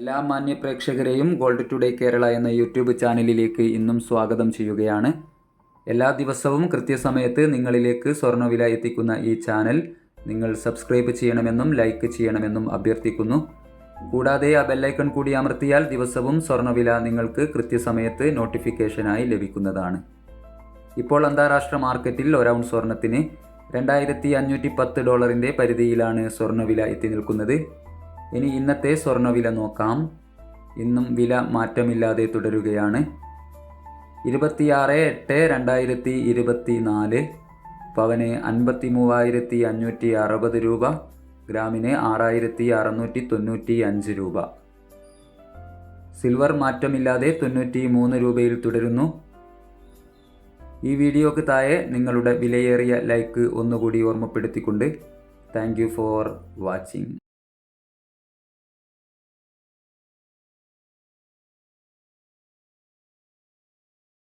എല്ലാ മാന്യ പ്രേക്ഷകരെയും gold today Kerala എന്ന യൂട്യൂബ് ചാനലിലേക്ക് ഇന്നും സ്വാഗതം ചെയ്യുകയാണ്. എല്ലാ ദിവസവും കൃത്യസമയത്ത് നിങ്ങളിലേക്ക് സ്വർണവില എത്തിക്കുന്ന ഈ ചാനൽ നിങ്ങൾ സബ്സ്ക്രൈബ് ചെയ്യണമെന്നും ലൈക്ക് ചെയ്യണമെന്നും അഭ്യർത്ഥിക്കുന്നു. കൂടാതെ ആ ബെല്ലൈക്കൺ കൂടി അമർത്തിയാൽ ദിവസവും സ്വർണവില നിങ്ങൾക്ക് കൃത്യസമയത്ത് നോട്ടിഫിക്കേഷനായി ലഭിക്കുന്നതാണ്. ഇപ്പോൾ അന്താരാഷ്ട്ര മാർക്കറ്റിൽ ഒരൗൺ സ്വർണത്തിന് രണ്ടായിരത്തി അഞ്ഞൂറ്റി പത്ത് ഡോളറിന്റെ പരിധിയിലാണ് സ്വർണവില എത്തി നിൽക്കുന്നത്. ഇനി ഇന്നത്തെ സ്വർണവില നോക്കാം. ഇന്നും വില മാറ്റമില്ലാതെ തുടരുകയാണ്. ഇരുപത്തിയാറ് എട്ട് രണ്ടായിരത്തി ഇരുപത്തി നാല് പവന് അൻപത്തി മൂവായിരത്തി അഞ്ഞൂറ്റി അറുപത് രൂപ. ഗ്രാമിന് ആറായിരത്തി അറുന്നൂറ്റി തൊണ്ണൂറ്റി അഞ്ച് രൂപ. സിൽവർ മാറ്റമില്ലാതെ തൊണ്ണൂറ്റി മൂന്ന് രൂപയിൽ തുടരുന്നു. ഈ വീഡിയോക്ക് താഴെ നിങ്ങളുടെ വിലയേറിയ ലൈക്ക് ഒന്നുകൂടി ഓർമ്മപ്പെടുത്തിക്കൊണ്ട് താങ്ക് യു ഫോർ വാച്ചിങ്.